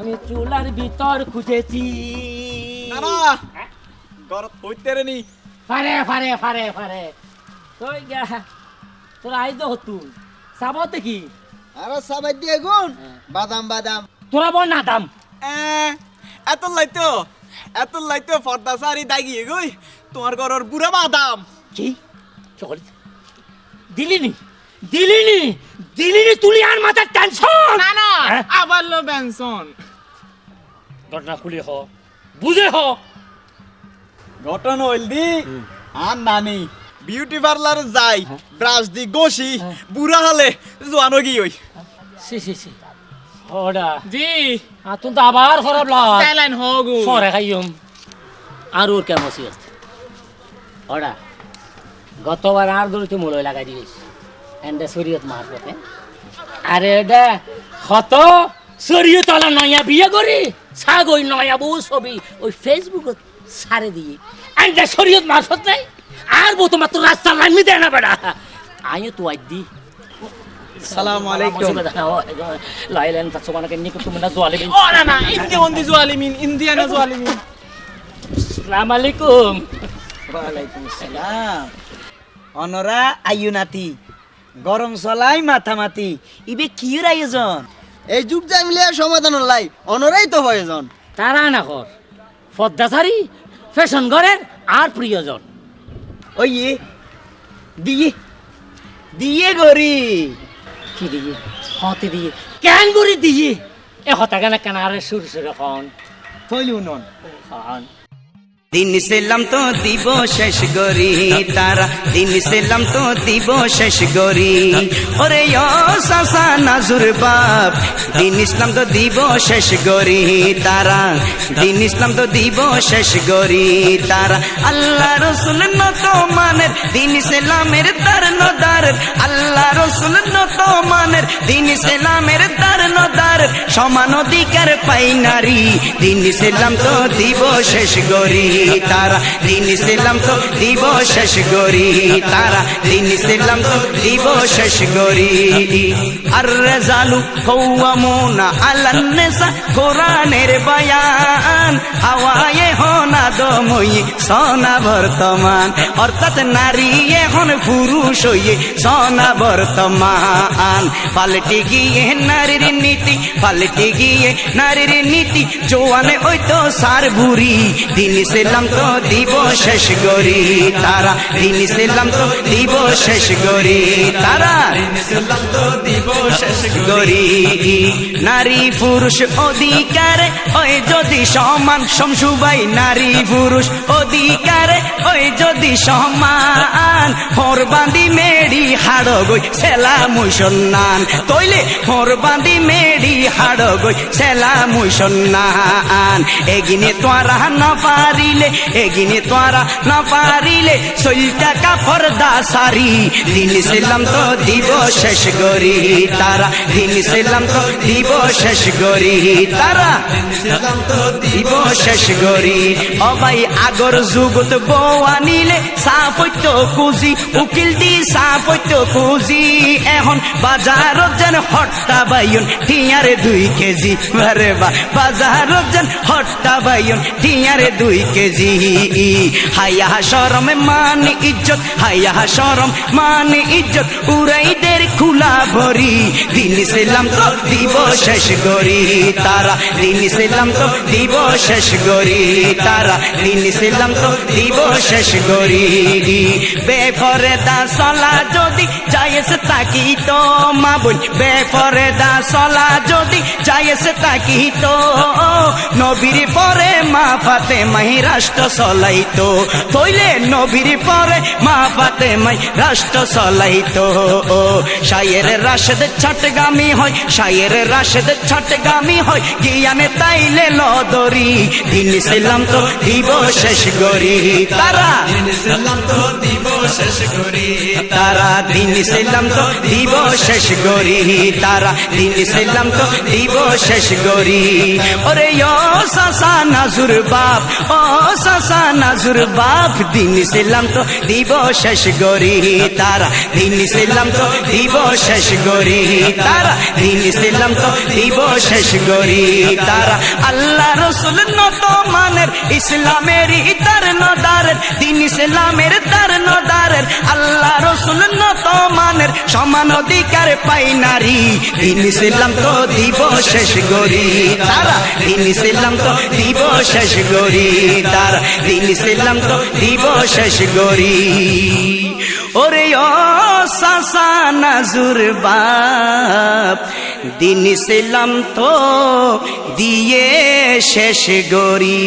আমি চুলার ভিতর খুঁজেছি। না না গরত হইতে রে নি। ফারে ফারে ফারে ফারে। তুই গা? তোর আই তো হতুন সাবতে কি? আরে সবাই দিয়ে গুণ বাদাম বাদাম। তোরা বল না দাম। এ, এত লাইতো এত লাইতো পর্দা সারি দাগিয়ে গই তোমার ঘরের বুড়া বাদাম। কি? চল। দিলিনি দিলিনি দিলিনি তুলি আর মাথার টেনশন না না হ্যাঁ? আবার লো বেনসন ঘটনা খুলি হ। বুঝে হ। ঘটনা হইল দি আর নানি বিউটি পার্লার যাই ব্রাশ দি গোসি বুড়া হলে জোয়ানো কি হই সি সি সি। ওডা জি। আতুন তো আবার খারাপ লাগ। স্যালাইন হগু সরে খাইম আর ওর কেমন আছে? ওডা গতবার আর দলতে মূল লাগাই দিয়েছি। এন্ডে শরীয়ত মার পথে আরে এটা হত শরীয়ত আলা নয়া বিয়ে করি। সাগ ওই নয়া বউ ছবি। ওই ফেসবুকত সারে দিয়ে। এন্ডে শরীয়ত মারফত নাই। আর বউ তোমার তো রাস্তা লাইমি দেয় না বেড়া। আইও তো আই দি। সালাম আলাইকুম। লাইলেন তা সবানকে নিকো তুমি না জোয়ালে ও না না ইন্দি ওন্দি জোয়ালিমিন ইন্ডিয়ানা জোয়ালিমিন। আসসালামু আলাইকুম। ওয়ালাইকুম আসসালাম অনরা আয়ুনাতি গরম চলাই মাথামাতি। ইবে কির আয়োজন এই যুগ যাই মিলে সমাধান লাই অনরাই তো প্রয়োজন তারা না কর। পদ্মাচারী ফ্যাশন ঘরের আর প্রিয়জন। ওই দিয়ে দিয়ে গরি। কি দিয়ে? হতে দিয়ে। কেন গরি দিয়ে? এ হতা কেন কেন আরে সুর সুর হন। থইলু নন খন দিন সেলাম তো দিব শেষ গরি তারা দিন সেলাম তো দিব শেষ গরি ওরে সাসা নাজুর বাপ, দিন ইসলাম তো দিব শেষ গরি তারা দিন ইসলাম তো দিব শেষ গরি তারা আল্লাহ রসুল নত মানের, দিন সেলামের তার নদার আল্লাহ রসুল নত মানের, দিন সেলামের তার নদার সমান অধিকার পাই নারী, দিন সেলাম তো দিব শেষ গরি তারা দিন সেলাম তো দিব শেষ গরি। তারা দিন সেলাম তো দিব শেষ গরি। আর রেজালু কৌয়ামুনা আলান্নেসা কোরআনের বায়ান। হাওয়ায়ে হোনা দমই সোনা বর্তমান। অর্থাৎ নারী এখন পুরুষ হইয়ে সোনা বর্তমান। পাল্টে গিয়ে নারীর নীতি, পাল্টে গিয়ে নারীর নীতি। জোয়ানে ওই তো সার বুড়ি। দিন সেলাম তো দিব শেষ গরি তারা দিন সেলাম তো দিব শেষ গরি তারা তো দিব শেষ নারী পুরুষ অধিকারে ওই যদি সমান, সমসুবাই নারী পুরুষ অধিকারে ওই যদি সমান। হর বান্দি মেড়ি হাড় গই সেলা সন্নান। তৈলে হর বান্দি মেড়ি হাড় গই সেলা মুই এগিনে তোরা না পারিলে, এগিনে তোরা না পারিলে সইটা কাপড় দা সারি। দিন সেলাম তো দিব শেষ গরি তারা দিন সেলাম তো দিব শেষ গরি তারা দিব শেষ গরি অবাই আগর যুগত বউ আনিলে সাপত্য কুজি উকিল দি সাপত্য কুজি এখন বাজারত যেন হট্টা বাইন টিয়ারে দুই কেজি। বারে বা বাজারত যেন হট্টা বাইন টিয়ারে দুই কেজি। হায়া সরম মান ইজ্জত, হায়া সরম মান ইজ্জত উড়াইদের খুলা ভরি। দিন সেলাম তো দিব শেষ গরি তারা দিন সেলাম তো দিব শেষ গরি তারা দিন সেলাম তো দিব শেষ গরি বেফরে দা সলা যদি যাইছে তাকি তো মা বোন বেফরে দা সলা যদি যাইছে তাকি তো। নবীর পরে মা ফাতে মাই রাষ্ট্র চলাইতো তৈলে নবীর পরে মা ফাতে মাই রাষ্ট্র চলাইতো শায়ের রাশেদ ছটগামি হয়, শায়ের রাশেদ ছটগামি হয়, গিয়ানে তাইলে লদরি। দিন সেলাম তো দিব শেষ গরি তারা দিন সেলাম তো দিব শেষ গরি তারা দিন সেলাম তো দিব শেষ গরি, তারা দিন ইসলাম তো দিব শেষ গরি। ওরে ও সাসা নাজুর বাপ, ও সাসা নাজুর বাপ, দিন ইসলাম তো দিব শেষ গরি তারা। দিন তো দিব শেষ গরি তারা। দিন তো দিব শেষ গরি তারা। আল্লাহ রসুল নত মানের তার দিন ইসলামের তার নদারের আল্লাহ রসুল নত মানের, সমান অধিকার পাই নারী। দিন ইসলাম তো দিব শেষ গরি তারা। দিন ইসলাম তো দিব শেষ গরি, তার দিন ইসলাম তো দিব শেষ গরি। ওরে ও সাসা নাজুর বাপ, দিন ইসলাম তো দিয়ে শেষ গরি।